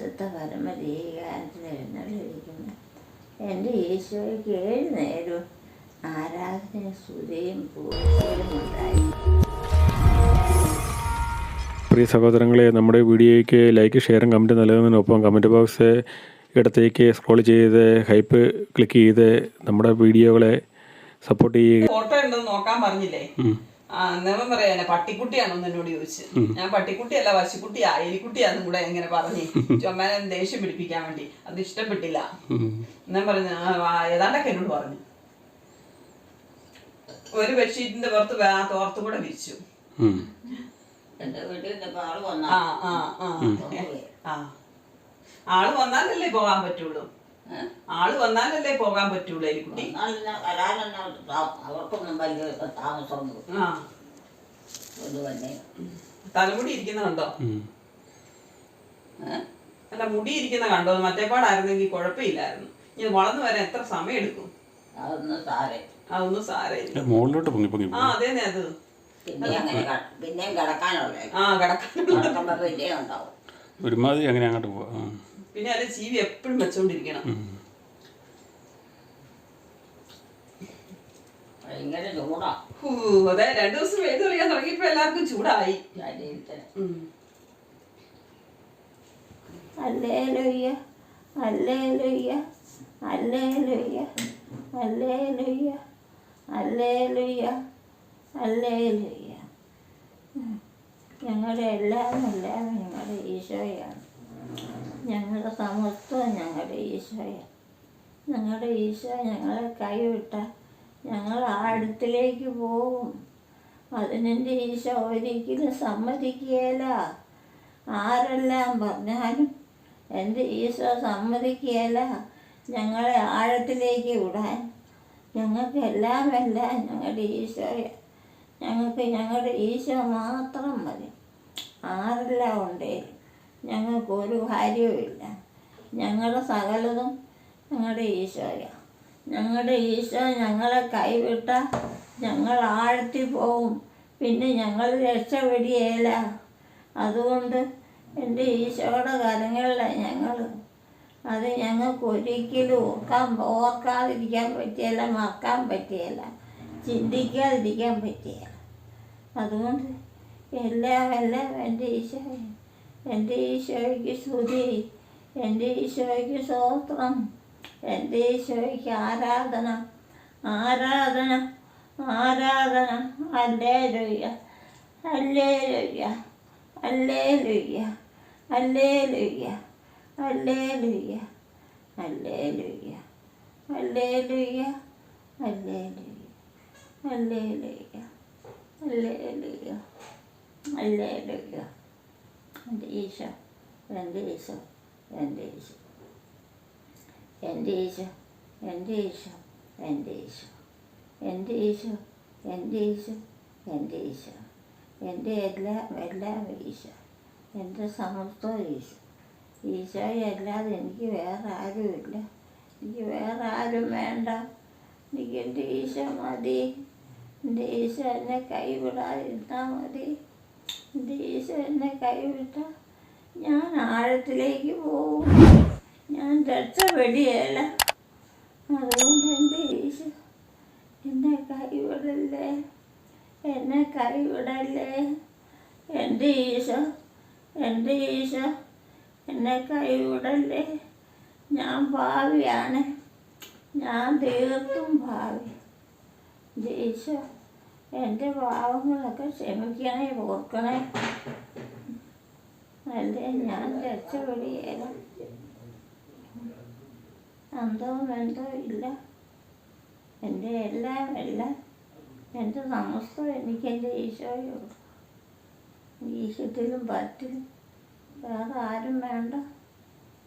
പരിശുദ്ധ പരമദീകാരത്തിൽ എഴുന്നള്ളിരിക്കുന്ന എന്റെ ഈശോയ്ക്ക് ഏഴ് നേരവും ആരാധന സ്തുതിയും പൂജയും ഉണ്ടായി. പ്രിയ സഹോദരങ്ങളെ നമ്മുടെ വീഡിയോയ്ക്ക് ലൈക്ക് ഷെയറും കമന്റ് നൽകുന്നതിനൊപ്പം കമന്റ് ബോക്സ് ഇടത്തേക്ക് സ്ക്രോൾ ചെയ്ത് ഹൈപ്പ് ക്ലിക്ക് ചെയ്ത് നമ്മുടെ വീഡിയോകളെ സപ്പോർട്ട് ചെയ്യുക. ഫോട്ടോ ഉണ്ടെന്ന് നോക്കാൻ പറഞ്ഞില്ലേ? ആ പറയാനെ പട്ടിക്കുട്ടിയാണോന്ന് എന്നോട് ചോദിച്ചു. ഞാൻ പട്ടിക്കുട്ടിയല്ല പശുക്കുട്ടിയാ എലിക്കുട്ടിയാന്നും കൂടെ ഇങ്ങനെ പറഞ്ഞു. ചുമ്മാനെ ദേഷ്യം പിടിപ്പിക്കാൻ വേണ്ടി. അത് ഇഷ്ടപ്പെട്ടില്ല. ഞാൻ പറഞ്ഞു "ആ, ആ, ഏതാണ്ടൊക്കെ എന്നോട് പറഞ്ഞു. ഒരു ബെഡ്ഷീറ്റിന്റെ പുറത്ത് ആ തോർത്തും കൂടെ വിരിച്ചു. ആ. ആൾ വന്നാലല്ലേ പോകാൻ പറ്റുള്ളൂ. ആൾ വന്നാലല്ലേ പോകാൻ പറ്റുള്ളൂ എലിക്കുട്ടി അവർക്കൊന്നും വലിയ താമസമൊന്നും ആ. തലമുടി ഇരിക്കുന്ന കണ്ടോ? അല്ല മുടി ഇരിക്കുന്ന കണ്ടോ? മറ്റേപ്പാടായിരുന്നെങ്കിൽ കുഴപ്പമില്ലായിരുന്നു. ഇനി വളർന്നു വരാൻ എത്ര സമയം എടുക്കും? അതൊന്നും സാരെ അതൊന്നും സാരമില്ല. മുകളിലോട്ട് പൊങ്ങി പൊങ്ങി ആ അതെ അത്. പിന്നെയും കിടക്കാനുള്ള ആ ഉണ്ടാവും. ഒരുമാതിരി അങ്ങനെ അങ്ങോട്ട് പോവാം. പിന്നെ അത് ജീവി എപ്പോഴും വെച്ചോണ്ടിരിക്കണം. ഭയങ്കര ചൂടാ. ഹൂ, അതെ രണ്ടു ദിവസം വെയിൽ കളിക്കാൻ തുടങ്ങിയപ്പോ എല്ലാവർക്കും ചൂടായി. അല്ലേലുയ്യ അല്ലേലുയ്യ അല്ലേലുയ്യ അല്ലേലുയ്യ അല്ലേലുയ്യ അല്ലേലുയ്യ. ഞങ്ങളുടെ എല്ലാം എല്ലാം ഞങ്ങളുടെ ഈശോയാണ്. ഞങ്ങളുടെ സമത്വം ഞങ്ങളുടെ ഈശോയ. ഞങ്ങളുടെ ഈശോ ഞങ്ങളെ കൈവിട്ട ഞങ്ങൾ ആ അടുത്തിലേക്ക് പോകും. അതിനെന്റെ ഈശോ ഒരിക്കലും സമ്മതിക്കുകയില്ല. ആരെല്ലാം പറഞ്ഞാലും എന്റെ ഈശോ സമ്മതിക്കുകയില്ല. ഞങ്ങളെ ആഴത്തിലേക്ക് വിടാൻ ഞങ്ങൾക്ക് എല്ലാം ഞങ്ങളുടെ ഈശോയ. ഞങ്ങൾക്ക് ഞങ്ങളുടെ ഈശോ മാത്രം മതി. ആരെല്ലാം ഉണ്ടേലും ഞങ്ങൾക്ക് ഒരു കാര്യവുമില്ല. ഞങ്ങളുടെ സകലതും ഞങ്ങളുടെ ഈശോയാണ് ഞങ്ങളുടെ ഈശോ ഞങ്ങളെ കൈവിട്ട ഞങ്ങൾ ആഴത്തിൽ പോവും. പിന്നെ ഞങ്ങൾ രക്ഷപ്പെടുകയില്ല അതുകൊണ്ട് എന്റെ ഈശോയുടെ കരങ്ങളിലാണ് ഞങ്ങൾ അത് ഞങ്ങൾക്ക് ഒരിക്കലും ഓർക്കാൻ ഓർക്കാതിരിക്കാൻ പറ്റിയല്ല മറക്കാൻ പറ്റിയല്ല ചിന്തിക്കാതിരിക്കാൻ പറ്റിയല്ല. അതുകൊണ്ട് എല്ലാം എല്ലാം എന്റെ ഈശോ എന്റെ ഈശോയ്ക്ക് സ്തുതി എന്റെ ഈശോയ്ക്ക് സ്തോത്രം എന്റെ ഈശോയ്ക്ക് ആരാധന ആരാധന ആരാധന അല്ലേ ലുയ്യ അല്ലേ ലുയ്യ അല്ലേ ലുയ്യ അല്ലേ ലുയ്യ അല്ലേ ലുയ്യ അല്ലേ ലുയ്യ അല്ലേ ലുയ്യ അല്ലേ ലുയ്യ അല്ലേ ലുയ്യ അല്ലേ ലുയ്യ അല്ലേ ലുയ്യ എന്റെ ഈശോ എന്റെ ഈശോ എന്റെ ഈശോ. എന്റെ ഈശോ എന്റെ ഈശോ എന്റെ ഈശോ. എന്റെ ഈശോ എന്റെ ഈശോ എന്റെ ഈശോ. എന്റെ എല്ലാം എല്ലാം ഈശോ. എന്റെ സമസ്തം ഈശോ. ഈശോയെ അല്ലാതെ എനിക്ക് വേറെ ആരുമില്ല. എനിക്ക് വേറെ ആരും വേണ്ട. എനിക്ക് എന്റെ ഈശോ മതി. എന്റെ ഈശോ എന്നെ കൈവിടാതിരുന്നാൽ മതി. എന്റെ ഈശോ എന്നെ ഞാൻ ആഴത്തിലേക്ക് പോകും. ഞാൻ രക്ഷപ്പെടുകയല്ല അതുകൊണ്ട് എന്റെ ഈശോ എന്നെ കൈവിടല്ലേ? എന്നെ കൈവിടല്ലേ? എന്റെ ഈശോ എന്റെ ഈശോ എന്നെ കൈവിടല്ലേ? ഞാൻ ഭാവിയാണ്. ഞാൻ തീർത്തും ഭാവി. ഈശോ എന്റെ പാവങ്ങളൊക്കെ ക്ഷമിക്കണേ ഓർക്കണേ. അല്ലേ? ഞാൻ രക്ഷപ്പെടുകയില്ല അന്തവും എന്തോ ഇല്ല. എന്റെ എല്ലാം എല്ലാം എന്റെ സമസ്തം എനിക്ക് എന്റെ ഈശോയുള്ളൂ ഈശത്തിലും പറ്റിലും വേറെ ആരും വേണ്ട.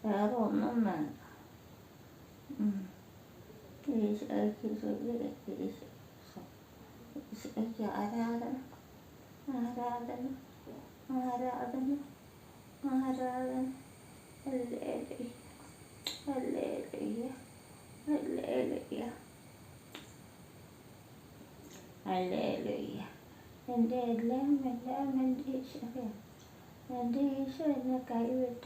വേറെ ഒന്നും വേണ്ട. ഈശോയ്ക്ക് ഈശോ ഈശോയ്ക്ക് ആരാധന ആരാധന ആരാധന ആരാധന. അല്ലേ അല്ലേ ഹല്ലേലൂയ. ഹല്ലേലൂയ. എന്റെ എല്ലാം എല്ലാം എന്റെ ഈശോയാണ് എന്റെ ഈശോ എന്നെ കൈവിട്ട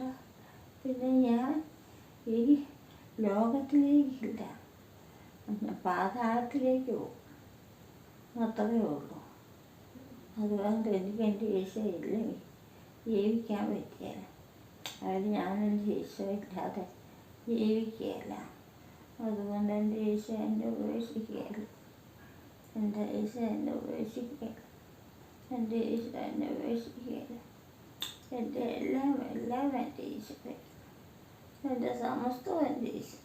പിന്നെ ഞാൻ ഈ ലോകത്തിലേക്കില്ല. പാതാളത്തിലേക്ക് പോകും. അത്രയേ ഉള്ളൂ. അതുകൊണ്ട് എനിക്ക് എന്റെ ഈശോയില്ല? ജീവിക്കാൻ പറ്റിയല്ല അതായത് ഞാനെന്റെ ഈശോയില്ലാതെ ജീവിക്കുകയല്ല. അതുകൊണ്ട് എന്റെ ഈശോ എന്നെ ഉപേക്ഷിക്കുകയല്ല. എന്റെ ഈശോ എന്നെ ഉപേക്ഷിക്കുകയല്ല. എന്റെ ഈശോ എന്നെ ഉപേക്ഷിക്കുകയല്ല. എന്റെ എല്ലാം എല്ലാം എന്റെ ഈശോ എന്റെ സമസ്തവും എന്റെ ഈശോ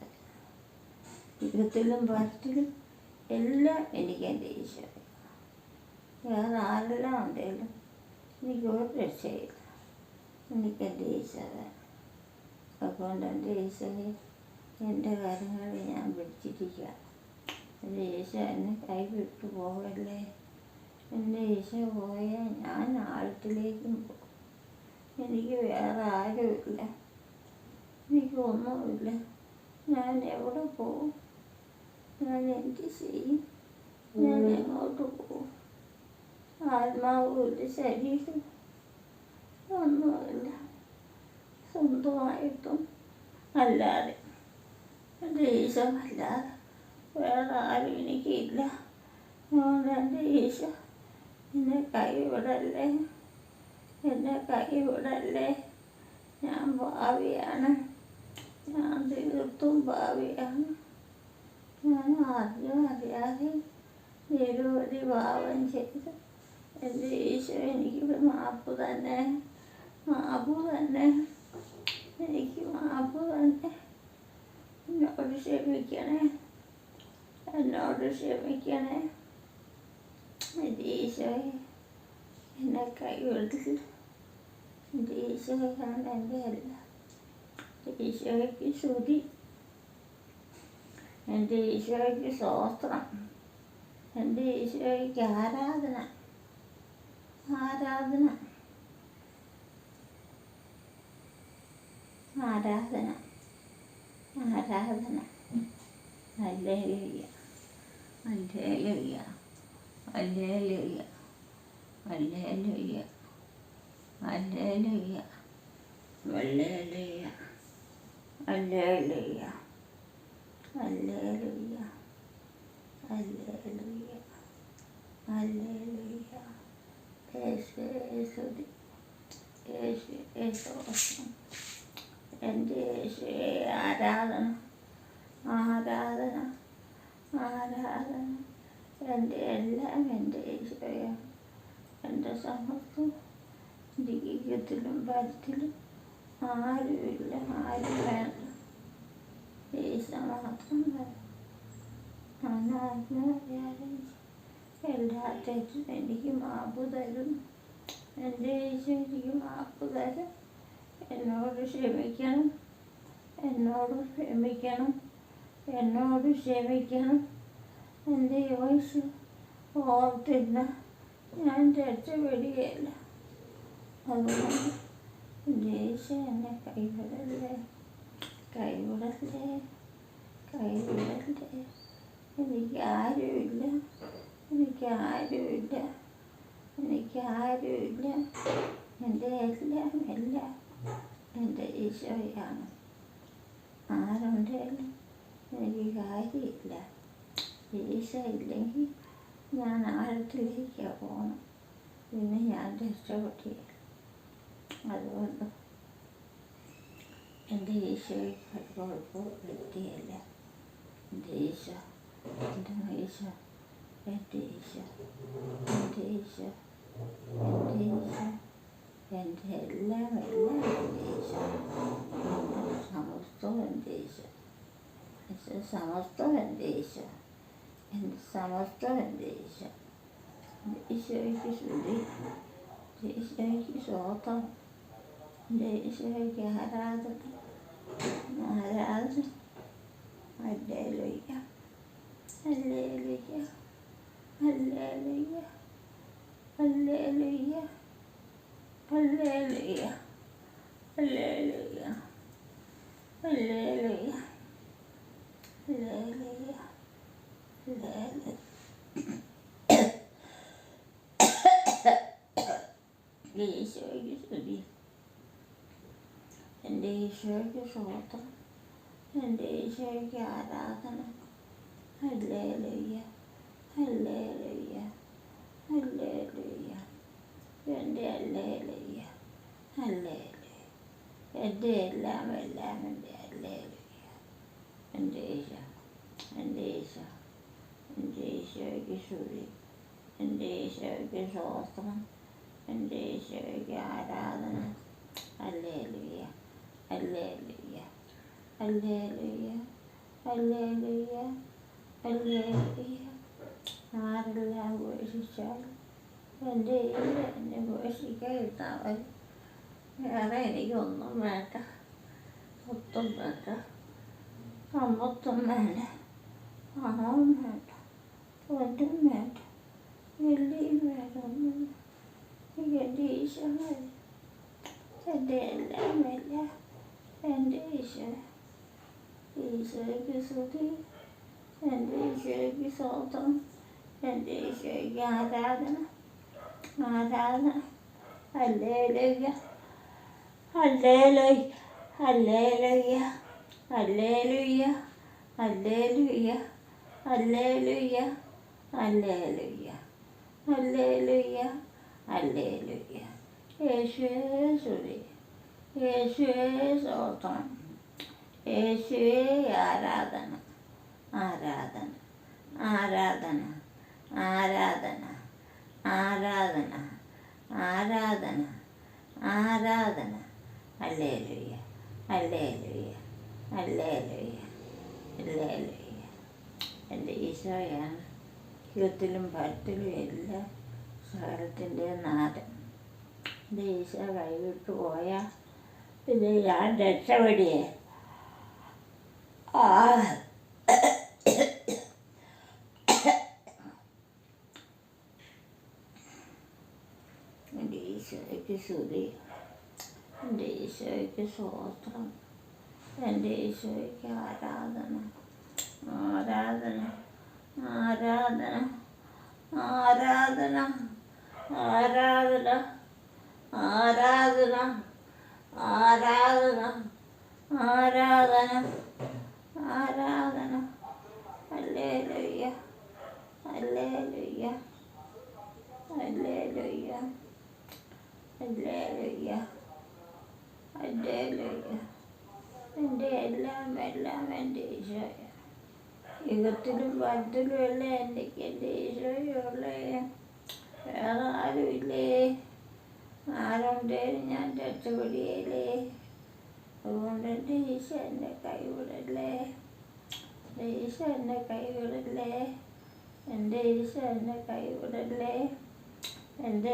യുഗത്തിലും പരത്തിലും എല്ലാം എനിക്ക് എന്റെ ഈശോ വേറെ ആരെല്ലാം ഉണ്ടെങ്കിലും എനിക്ക് ഒരു രക്ഷയില്ല. എനിക്ക് എന്റെ ഈശോ അതുകൊണ്ട് എന്റെ ഈശോയെ എന്റെ കാര്യങ്ങളിൽ ഞാൻ പിടിച്ചിരിക്കുക. എന്റെ ഈശോ എന്നെ കൈവിട്ടു പോകല്ലേ? എന്റെ ഈശോ പോയാൽ ഞാൻ ആഴത്തിലേക്കും പോകും. എനിക്ക് വേറെ ആരുമില്ല. എനിക്ക് ഞാൻ എവിടെ പോകും? ഞാൻ എന്ത് ചെയ്യും? ഞാൻ എങ്ങോട്ട് പോകും? ആത്മാവുമില്ല ശരീരം ഒന്നുമില്ല. സ്വന്തമായിട്ടും അല്ലാതെ. എന്റെ ഈശോ അല്ലാതെ വേറെ ആരും എനിക്കില്ല. അതുകൊണ്ട് എന്റെ ഈശോ എന്നെ കൈവിടല്ലേ? എന്നെ കൈവിടല്ലേ? ഞാൻ ഭാവിയാണ്. ഞാൻ തീർത്തും ഭാവിയാണ്. ഞാൻ അറിഞ്ഞും അറിയാതെ നിരവധി ഭാവം ചെയ്ത്. എന്റെ ഈശോ എനിക്ക് മാപ്പ് തന്നെ. മാപ്പ് തന്നെ. എനിക്ക് മാപ്പ് തന്നെ. എന്നോട് ക്ഷമിക്കണേ. എന്നോട് ക്ഷമിക്കണേ. എന്റെ ഈശോയെ എന്നെ കൈവിടില്ല എന്റെ ഈശോയാണ് എന്റെ എല്ലാം. ഈശോയ്ക്ക് ശ്രുതി എന്റെ ഈശോയ്ക്ക് സ്തോത്രം. എന്റെ ഈശോയ്ക്ക് ആരാധന. ആരാധന ആരാധന ആരാധന അല്ലേ അല്ലേ അല്ലേ അല്ലേ അല്ലേ അല്ലേലയ്യ വല്ലേലയ്യ അല്ലേലയ്യ അല്ലേലയ്യ അല്ലേലുയ്യ യേശു യേശുദി യേശു യേശു എന്റെ യേശുവേ ആരാധന ആരാധന ആരാധന എന്റെ എല്ലാം എന്റെ യേശുവയാണ് എന്റെ സമസ്തം ജീവിതത്തിലും ഭരത്തിലും ആരുമില്ല ആരും വേണ്ട ഈശ മാത്രം വേണം അനാത്മവിചാരം എല്ലാ തെറ്റും എനിക്ക് മാപ്പ് തരും. എന്റെ ഈശോ എനിക്ക് മാപ്പ് തരും. എന്നോട് ക്ഷമിക്കണം. എന്നോട് ക്ഷമിക്കണം. എന്നോട് ക്ഷമിക്കണം. എന്റെ വയസ്സ് ഓർത്തില്ല. ഞാൻ രക്ഷപ്പെടുകയില്ല. അതുകൊണ്ട് ജയിച്ച എന്നെ കൈവിടല്ലേ? കൈവിടല്ലേ? കൈവിടല്ലേ? എനിക്ക് ആരുമില്ല. എനിക്ക് ആരുമില്ല. എനിക്ക് ആരുമില്ല. എന്റെ എല്ലാം എല്ലാം എന്റെ ഈശോയാണ്. ആരുണ്ടെങ്കിലും എനിക്ക് കാര്യമില്ല. ഈശോ ഇല്ലെങ്കിൽ ഞാൻ ആഴത്തിലേക്കാണ് പോകണം പിന്നെ ഞാൻ രക്ഷപ്പെട്ടില്ല. അതുകൊണ്ട് എന്റെ ഈശോയ്ക്ക് കുഴപ്പം വ്യക്തിയല്ല എന്റെ ഈശോ എന്റെ ഈശോ. എന്റെ ഈശോ എന്റെ ഈശോ എന്റെ ഈശോ എന്റെ എല്ലാം എല്ലാം എന്റെ ഈശോ എന്റെ സമസ്തവും എന്റെ ഈശോ എന്റെ സമസ്തവും എന്റെ ഈശോ എന്റെ സമസ്തവും എന്റെ ഈശോ എന്റെ ഈശോയ്ക്ക് ശ്രുതി എന്റെ ഈശോയ്ക്ക് സ്വോത്രം എന്റെ ഈശോയ്ക്ക് ഹല്ലേലൂയ ഹല്ലേലൂയ ഹല്ലേലൂയ ഹല്ലേലൂയ ഹല്ലേലൂയ ഹല്ലേലൂയ ഹല്ലേലൂയ ഈശോയ്ക്ക് സ്തുതി എന്റെ ഈശോയ്ക്ക് സ്തോത്രം. എന്റെ ഈശോയ്ക്ക് ആരാധന. ഹല്ലേലൂയ്യ Hallelujah. Hallelujah. എന്റെ അല്ലേലയ്യ അല്ലേലു എന്റെ എല്ലാം എല്ലാം എന്റെ അല്ലേലയ്യ എന്റെ ഈശോ എന്റെ ഈശോ എന്റെ ഈശോയ്ക്ക് സൂര്യ എന്റെ ഈശോയ്ക്ക് സ്വസ്ത്രം എന്റെ ഈശോയ്ക്ക് ആരാധന അല്ലേലുയ്യ അല്ലേലുയ്യ അല്ലേലുയ്യ അല്ലേലുയ്യ അല്ലേലുയ്യ Samaarila buisisyaal bandeeyada ne buisikaytaaban yareerigonnomaata hottomata hammottomaala ahommaata wadamaata milliimaadonnama igadiishamada tadeelamala bandeeysa iiseegisotii bandeeyseegisootan എന്റെ ഈശോയ്ക്ക് ആരാധന ആരാധന അല്ലേ ലയ്യ അല്ലേ ലയ്യ അല്ലേ ലയ്യ അല്ലേ ലുയ്യ അല്ലേ യേശുവേ സുരി യേശുവേ സ്തോത്രം. യേശുവേ ആരാധന ആരാധന ആരാധന. ആരാധന ആരാധന ആരാധന ആരാധന. അല്ലേ ലുയ്യ അല്ലേ ലുയ്യ അല്ലേ ലുയ്യ അല്ലേ ലുയ്യ എന്റെ ഈശോയാണ് യുദ്ധത്തിലും ഭരത്തിലും എല്ലാം സകലത്തിന്റെ നാഥൻ. എന്റെ ഈശോ കൈവിട്ട് പോയാൽ പിന്നെ ഞാൻ രക്ഷപ്പെടിയേ ആ എന്റെ ഈശോയ്ക്ക് സ്തുതി എന്റെ ഈശോയ്ക്ക് സ്വോത്രം എന്റെ ഈശോയ്ക്ക് ആരാധന ആരാധന ആരാധന ആരാധന ആരാധന ആരാധന ആരാധന ആരാധന ആരാധന അല്ലേലയ്യ അല്ലേലയ്യ അല്ലേലയ്യ അല്ലേലയ്യ അല്ലേലയ്യ എന്റെ എല്ലാം എല്ലാം എന്റെ ഈശോയ. യുഗത്തിലും പത്തിലും എല്ലാം എനിക്ക് എന്റെ ഈശോയുള്ളേ വേറെ ആരുമില്ലേ ആരുണ്ടേലും ഞാൻ രക്ഷപ്പെടിയല്ലേ അതുകൊണ്ട് എന്റെ ഈശ എന്നെ കൈവിടല്ലേ? എന്റെ ഈശോ എന്നെ കൈവിടല്ലേ? എന്റെ ഈശ എന്നെ കൈവിടല്ലേ? എന്റെ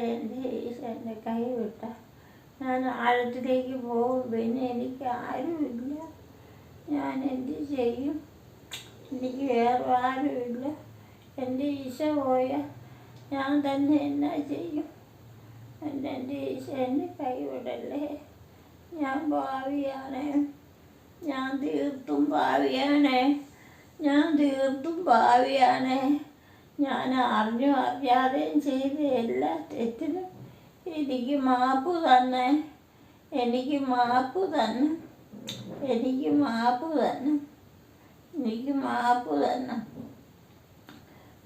എന്റെ കൈ വിട്ട. ഞാൻ ആഴത്തിലേക്ക് പോകും. പിന്നെ എനിക്ക് ആരുമില്ല. ഞാൻ എന്ത് ചെയ്യും? എനിക്ക് വേറെ ആരുമില്ല. എന്റെ ഈശ പോയാൽ ഞാൻ തന്നെ എന്നാ ചെയ്യും? എന്റെ എന്റെ ഈശ എന്നെ കൈവിടല്ലേ ഞാൻ ഭാവിയാണ്. ഞാൻ തീർത്തും ഭാവിയാണ്. ഞാൻ തീർത്തും ഭാവിയാണ്. ഞാൻ അറിഞ്ഞും അറിയാതെയും ചെയ്ത എല്ലാ തെറ്റിനും എനിക്ക് മാപ്പ് തന്നെ എനിക്ക് മാപ്പ് തന്നെ എനിക്ക് മാപ്പ് തന്നെ എനിക്ക് മാപ്പ് തന്നെ.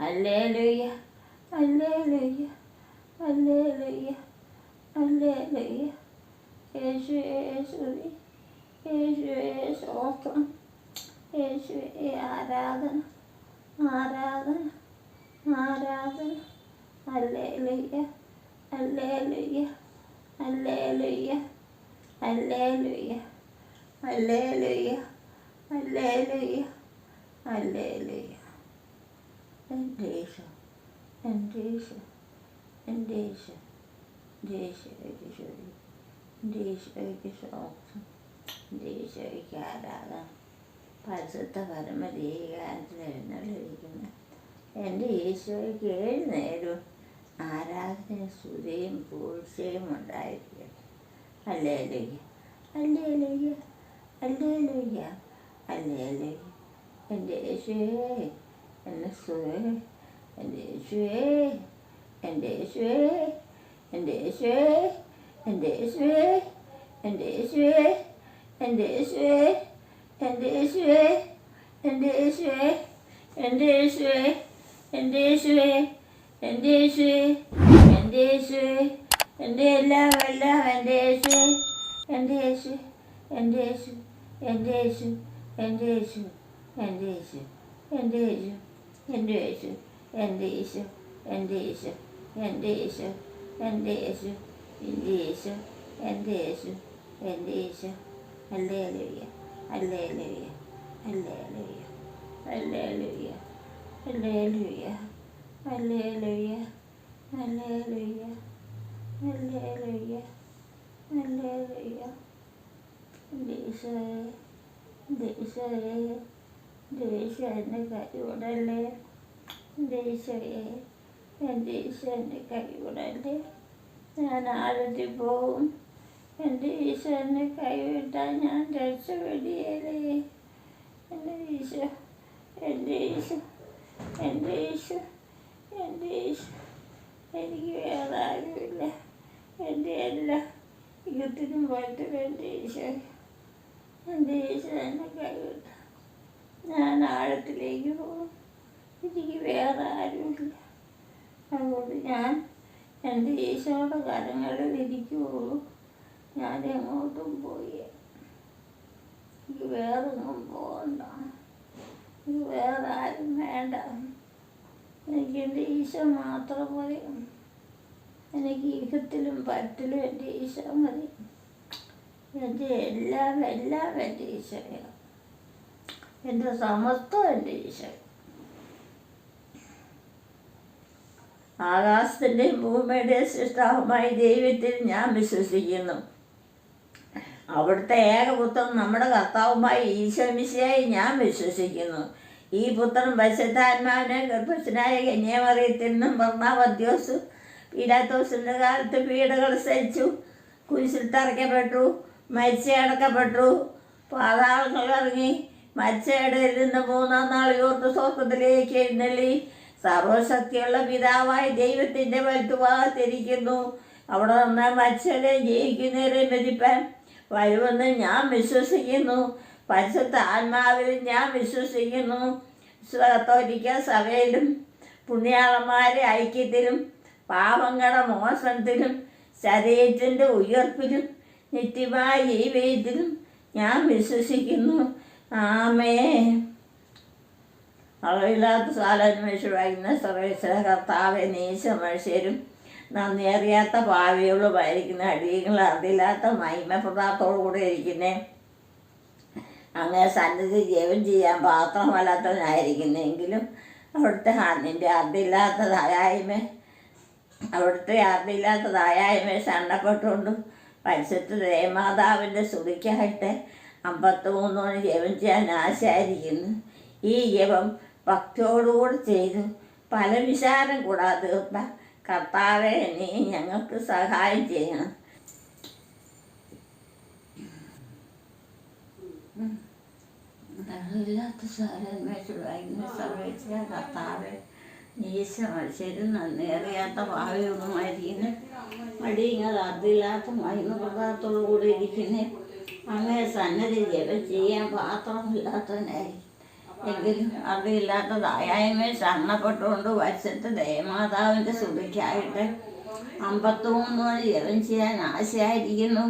അല്ലേ ലുയ്യ അല്ലേ ലുയ്യ അല്ലേ ലുയ്യ അല്ലേ ലുയ്യ യേശു യേശുവേ സ്തോത്രം. യേശുവേ ആരാധന ആരാധന. ആരാധന. അല്ലേലുയ്യ. അല്ലേലുയ്യ. അല്ലേലുയ്യ. അല്ലേലുയ്യ. അല്ലേലുയ്യ. അല്ലേലുയ്യ. അല്ലേലുയ്യ. എന്റെ ഈശോ എന്റെ ഈശോ എന്റെ ഈശോ എന്റെ ഈശോയ്ക്ക് ശരി എന്റെ ഈശോയ്ക്ക് ശോഭം എന്റെ ഈശോയ്ക്ക് ആരാധന. പരിശുദ്ധ പരമ ദീകാരത്തിൽ എഴുന്നള്ളിരിക്കുന്നത് എന്റെ ഈശോയ്ക്ക് ഏഴ് നേരവും ആരാധന സ്തുതിയും പൂഴ്ചയും ഉണ്ടായിരിക്കട്ടെ അല്ലേ ലുയ്യ അല്ലേ ലുയ്യ അല്ലേ ലുയ്യ അല്ലേ ലുയ്യ എന്റെ യേശുവേ എന്റെ സ്തുവേ എന്റെ യേശുവേ എന്റെ യേശുവേ എന്റെ യേശുവേ എന്റെ യേശുവേ എന്റെ യേശുവേ എന്റെ യേശുവേ എന്റെ യേശുവേ എന്റെ യേശുവേ എന്റെ യേശുവേ എന്റെ യേശുവേ എന്റെ യേശുവേ എന്റെ യേശുവേ എന്റെ എല്ലാം എല്ലാം എന്റെ യേശു എന്റെ യേശു എന്റെ യേശു എന്റെ യേശു എന്റെ യേശു എന്റെ യേശു എന്റെ യേശു Hallelujah. Hallelujah. Hallelujah. Hallelujah. Hallelujah. Để xe để xe để xe nó gãy vào đây lên để xe để xe nó gãy vào đây lên ഞാൻ ആരതി പോവും എൻ്റെ đi കൈവിട്ടാൽ ഞാൻ രക്ഷപ്പെടിയല്ലേ എൻ്റെ ഈശോ എൻ്റെ ഈശോ എന്റെ ഈശോ എനിക്ക് വേറെ ആരുമില്ല എന്റെ എല്ലാ യുദ്ധത്തിനും പറ്റും എന്റെ ഈശോ എന്റെ ഈശോ എന്നെ കൈവിട്ട. ഞാൻ ആഴത്തിലേക്ക് പോകും. എനിക്ക് വേറെ ആരുമില്ല അതുകൊണ്ട് ഞാൻ എന്റെ ഈശോയുടെ കരങ്ങളിൽ ഇരിക്കുള്ളൂ ഞാൻ എങ്ങോട്ടും പോയി. എനിക്ക് വേറൊന്നും പോകണ്ട. വേറെ ആരും വേണ്ട. എനിക്ക് എന്റെ ഈശോ മാത്രം മതി. എനിക്ക് ഇഹത്തിലും പറ്റിലും എന്റെ ഈശോ മതി. എന്റെ എല്ലാം എല്ലാം എന്റെ ഈശോയാണ് എന്റെ സമസ്തം എന്റെ ഈശോ ആകാശത്തിന്റെയും ഭൂമിയുടെയും സൃഷ്ടാവുമായി ദൈവത്തിൽ ഞാൻ വിശ്വസിക്കുന്നു. അവിടുത്തെ ഏകപുത്രൻ നമ്മുടെ കർത്താവുമായി ഈശോമിശയായി ഞാൻ വിശ്വസിക്കുന്നു. ഈ പുത്രൻ പരിശുദ്ധാത്മാവിനെ ഗർഭസ്ഥനായ കന്യാമറിയത്തിൽ നിന്നും ഭർണാവദ്യോസ് പീഡാത്തോസിന്റെ കാലത്ത് പീഡകൾ സഹിച്ചു. കുരിശിൽ തറയ്ക്കപ്പെട്ടു മരിച്ചടക്കപ്പെട്ടു പാതാളങ്ങൾ ഇറങ്ങി മരിച്ചയിടയിൽ നിന്ന് മൂന്നാം നാൾ യോർത്ത് സ്വർഗത്തിലേക്ക് എഴുന്നള്ളി. സർവശക്തിയുള്ള പിതാവായ ദൈവത്തിന്റെ വലത്തുഭാഗത്തിരിക്കുന്നു. അവിടെ നിന്ന് മരിച്ചവരെ ജയിക്കുന്നവരെ മതിപ്പാൻ വരുമെന്ന് ഞാൻ വിശ്വസിക്കുന്നു. പരിശുദ്ധ ആത്മാവിൽ ഞാൻ വിശ്വസിക്കുന്നു. കത്തോലിക്ക സഭയിലും പുണ്യാളന്മാരെ ഐക്യത്തിലും പാപങ്ങളുടെ മോഷണത്തിലും ശരീരത്തിന്റെ ഉയർപ്പിലും നിത്യമായ ജീവിതത്തിലും ഞാൻ വിശ്വസിക്കുന്നു. ആമേ അളവില്ലാത്ത സാലന്വേഷമായിരുന്ന സർവേശ്വര കർത്താവെ നീശ മനുഷ്യരും നന്ദി. ഭാവിയോട് ഭാവികളുമായിരിക്കുന്ന അടിയങ്ങൾ. അറിയില്ലാത്ത മഹിമപ്രദാത്തോടു കൂടെ ഇരിക്കുന്നേ. അങ്ങനെ സന്നിധി ജപം ചെയ്യാൻ പാത്രമല്ലാത്തവനായിരിക്കുന്നെങ്കിലും അവിടുത്തെ നിന്റെ ദയായ്മ അവിടുത്തെ അറിയില്ലാത്ത ദയായ്മ പരിസരത്ത് പരിശുദ്ധ ദേമാതാവിന്റെ സ്തുതിക്കായിട്ട് അമ്പത്തിമൂന്നോന് ജപം ചെയ്യാൻ ആശയായിരിക്കുന്നു. ഈ ജപം ഭക്തിയോടുകൂടി ചെയ്തു. പല വിചാരം കൂടാതെ കർത്താവെ നീ ഞങ്ങൾക്ക് സഹായം ചെയ്യണം. ഇല്ലാത്ത സാരന്മേശ്വരായിരുന്നു സർവേശ്വര കർത്താവെ നീശ മനുഷ്യരും നന്നേറിയാത്ത ഭാവിയുമായിരിക്കുന്നു മടിയങ്ങൾ അതില്ലാത്ത മഹിമപ്രദാത്തോടു കൂടി ഇരിക്കുന്നേ. അങ്ങനെ സന്നദ്ധി ജപം ചെയ്യാൻ പാത്രമില്ലാത്തവനായിരിക്കും. അറിയില്ലാത്ത ദയായ്മയെ ശരണപ്പെട്ടുകൊണ്ട് വശത്ത് ദയമാതാവിന്റെ സ്തുതിക്കായിട്ട് അമ്പത്തിമൂന്ന് മണി ജപം ചെയ്യാൻ ആശയായിരിക്കുന്നു.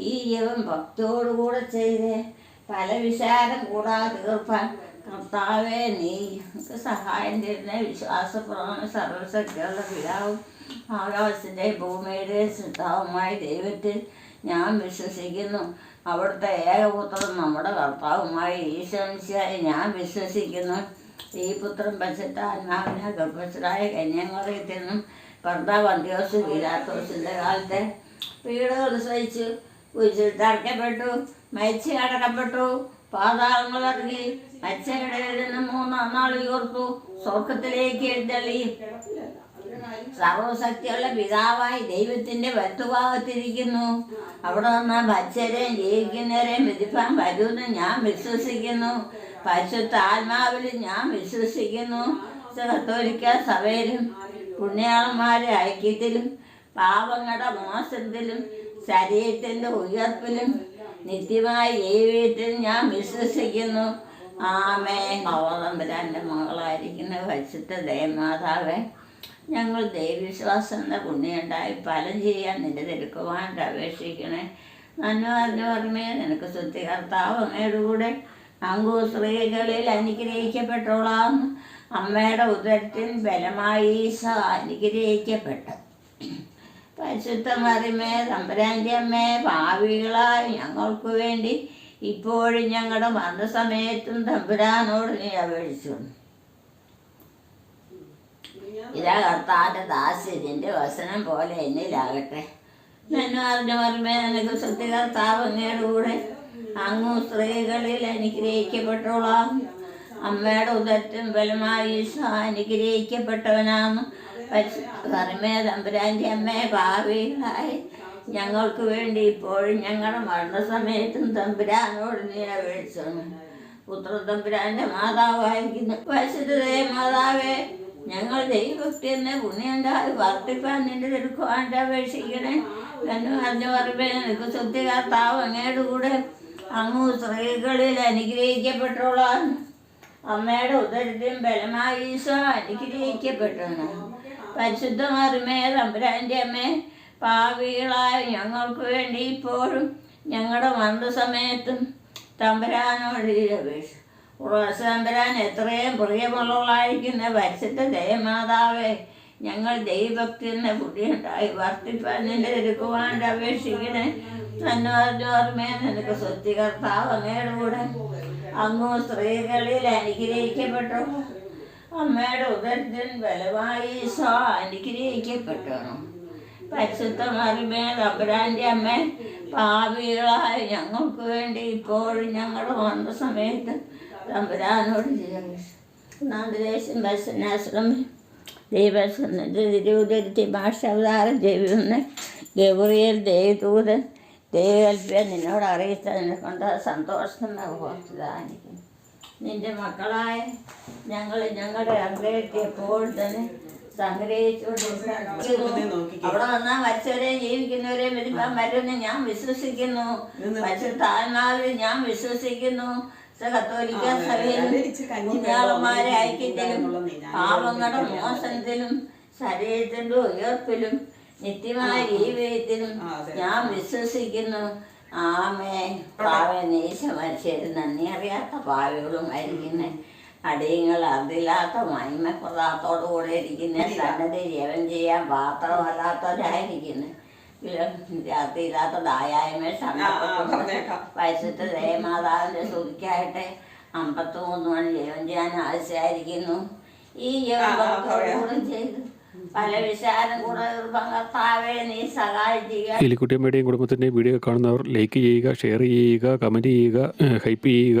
ഈ ജപം ഭക്തിയോടുകൂടെ ചെയ്ത്. പല വിശാലം കൂടാതെ തീർപ്പാൻ കർത്താവെ നീ സഹായം തരുന്ന. വിശ്വാസപ്രധാന സർവശക്തിയുള്ള പിതാവും ആകാശത്തിന്റെ ഭൂമിയുടെ സിദ്ധാവുമായ ദൈവത്തിൽ ഞാൻ വിശ്വസിക്കുന്നു. അവിടുത്തെ ഏകപുത്രൻ നമ്മുടെ കർത്താവുമായി ഈശ്വരൻസിയായി ഞാൻ വിശ്വസിക്കുന്നു. ഈ പുത്രൻ പശുത്താത്മാവിനെ ഗർഭസ്ഥരായ കന്യാമറിയത്തിൽ നിന്നും ഭർത്താവ് അന്ത്യോസ് വീരാത്തോസിന്റെ കാലത്തെ വീടുകൾ സഹിച്ചു കുരിശിൽ തറയ്ക്കപ്പെട്ടു മരിച്ചു അടക്കപ്പെട്ടു പാതാളങ്ങൾ ഇറങ്ങി മരിച്ചയിടയിൽ നിന്ന് മൂന്നാം നാൾ ഉയർത്തു സ്വർഗത്തിലേക്ക് എഴുന്നള്ളി. സർവശക്തിയുള്ള പിതാവായി ദൈവത്തിന്റെ വത്തുഭാഗത്തിരിക്കുന്നു അവിടെ നിന്ന് ഭക്ഷ്യരെയും ജീവിക്കുന്നവരെയും വിധിപ്പാൻ വരുമെന്ന് ഞാൻ വിശ്വസിക്കുന്നു. പരിശുദ്ധ ആത്മാവിൽ ഞാൻ വിശ്വസിക്കുന്നു. കത്തോലിക്ക സഭയിലും പുണ്യാളന്മാരെ ഐക്യത്തിലും പാവങ്ങളുടെ മോശത്തിലും ശരീരത്തിന്റെ ഉയർപ്പിലും നിത്യമായ ജീവിതത്തിൽ ഞാൻ വിശ്വസിക്കുന്നു. ആമേ അവതമ്പരാന്റെ മകളായിരിക്കുന്ന പരിശുദ്ധ ദേവമാതാവേ ഞങ്ങൾ ദൈവവിശ്വാസം എന്ന പുണ്യമുണ്ടായി. ഫലം ചെയ്യാൻ നിന്റെ തിരുക്കുവാൻ അപേക്ഷിക്കണേ. നന്മ പറഞ്ഞേ നിനക്ക് സ്വത്തി കർത്താവ് അങ്ങയുടെ കൂടെ. അങ്കു സ്ത്രീകളിൽ അനുഗ്രഹിക്കപ്പെട്ടോളാം അമ്മയുടെ ഉദരത്തിൽ ബലമായി സ അനുഗ്രഹിക്കപ്പെട്ടു. പരിശുദ്ധ മറിമേ തമ്പുരാന്റെ അമ്മേ ഭാവികളായ ഞങ്ങൾക്ക് വേണ്ടി ഇപ്പോഴും ഞങ്ങളുടെ മരണസമയത്തും തമ്പുരാനോട് നീ അപേക്ഷിച്ചു. ഇതാ കർത്താന്റെ ദാസ്യതിന്റെ വസനം പോലെ എന്നിലാകട്ടെ. നന്മാറിന്റെ മറിമേ നിനക്ക് സത്യ കർത്താവ് അങ്ങയുടെ കൂടെ അങ്ങു സ്ത്രീകളിൽ അനുഗ്രഹിക്കപ്പെട്ടോളാം അമ്മയുടെ ഉദരത്തും ബലമായി അനുഗ്രഹിക്കപ്പെട്ടവനാണ്. കർമ്മേ തമ്പുരാന്റെ അമ്മയെ ഭാവികളായി ഞങ്ങൾക്ക് വേണ്ടി ഇപ്പോഴും ഞങ്ങളുടെ മരണസമയത്തും തമ്പുരാനോട് നീ അപേക്ഷിച്ചു പുത്ര തമ്പുരാന്റെ മാതാവായിരിക്കുന്നു. പരിശുദ്ധതേ മാതാവേ ഞങ്ങൾ ദൈവഭക്തി എന്ന പുണ്യണ്ടായി വർദ്ധിപ്പാൻ നിന്റെ തിരുക്കുവാന്റെ അപേക്ഷിക്കണേ. എന്ന് പറഞ്ഞു പറയുമ്പോൾ എനിക്ക് ശുദ്ധി കർത്താവ് അങ്ങയുടെ കൂടെ അങ്ങ് സ്ത്രീകളിൽ അനുഗ്രഹിക്കപ്പെട്ടോളാം അമ്മയുടെ ഉദരത്തിൽ ബലമായി ഈശോ അനുഗ്രഹിക്കപ്പെട്ടവനാണ് പരിശുദ്ധമാറുമേ തമ്പുരാന്റെ അമ്മേ പാവികളായ ഞങ്ങൾക്ക് വേണ്ടി ഇപ്പോഴും ഞങ്ങളുടെ മന്ദസമയത്തും തമ്പുരാനോട് ഈ തമ്പുരാൻ എത്രയും പ്രിയമുള്ളവളായിരിക്കുന്ന പരിശുദ്ധ ദയമാതാവേ ഞങ്ങൾ ദൈവഭക്തി എന്ന പുതിയുണ്ടായി വർദ്ധിപ്പാൻ നിന്റെ എടുക്കുവാൻ അപേക്ഷിക്കണേ. തന്നോർമേ നിനക്ക് സ്വത്തി കർത്താവ് അങ്ങയുടെ കൂടെ. അങ്ങോ സ്ത്രീകളിൽ അനുഗ്രഹിക്കപ്പെട്ടു. അമ്മയുടെ ഉദരത്തിൽ ബലമായി ഈശോ അനുഗ്രഹിക്കപ്പെട്ടു. പരിശുദ്ധ തമ്പുരാന്റെ അമ്മ പാപികളായ ഞങ്ങൾക്ക് വേണ്ടി ഇപ്പോഴും ഞങ്ങളുടെ വന്ന സമയത്ത് തമ്പുരാനോട് നാഗദേശം ബസനാശ്രമം ദൈവസന്നിധി തിരുവതിരുത്തി ഭാഷ അവതാരം ചെയ്യുന്ന ഗൗറിയൽ ദേവദൂതൻ ദൈവകൽപ്യ നിന്നോട് അറിയിച്ചതിനെ കൊണ്ട് സന്തോഷം ഓർത്തതായിരിക്കും നിന്റെ മക്കളായ ഞങ്ങൾ ഞങ്ങളുടെ ഹൃദയത്തെ എപ്പോൾ തന്നെ സംഗ്രഹിച്ചുകൊണ്ടിരിക്കുന്നു അവിടെ വന്നാൽ മരിച്ചവരെയും ജീവിക്കുന്നവരെയും വരുമ്പോൾ മരുന്ന് ഞാൻ വിശ്വസിക്കുന്നു. പരിശുദ്ധാത്മാവിൽ ഞാൻ വിശ്വസിക്കുന്നു. കത്തോലിക്ക സഭയിലും ഐക്യത്തിലും പാപങ്ങളുടെ മോശനത്തിലും ശരീരത്തിന്റെ ഉയർപ്പിലും നിത്യമായ ജീവിതത്തിലും ഞാൻ വിശ്വസിക്കുന്നു. ആമേ പാവേ നീശ മനുഷ്യരും നന്ദി അറിയാത്ത പാവകളും ആയിരിക്കുന്നേ അടിയങ്ങൾ അതില്ലാത്ത മഹിമപ്രദാത്തോടു കൂടെ ഇരിക്കുന്ന സന്നദ്ധ ജീവൻ ചെയ്യാൻ പാത്രമല്ലാത്തവരായിരിക്കുന്നു അതില്ലാത്ത സമയത്ത് വയസ്സത്തെ ദേമാതാവിന്റെ സ്തുതിക്കായിട്ട് അമ്പത്തിമൂന്ന് മണി ജീവൻ ചെയ്യാൻ ആവശ്യമായിരിക്കുന്നു. ഈ ജീവൻ ചെയ്തു എലിക്കുട്ടിയമ്മയുടെയും കുടുംബത്തിന്റെയും വീഡിയോ കാണുന്നവർ ലൈക്ക് ചെയ്യുക ഷെയർ ചെയ്യുക കമന്റ് ചെയ്യുക ഹൈപ്പ് ചെയ്യുക.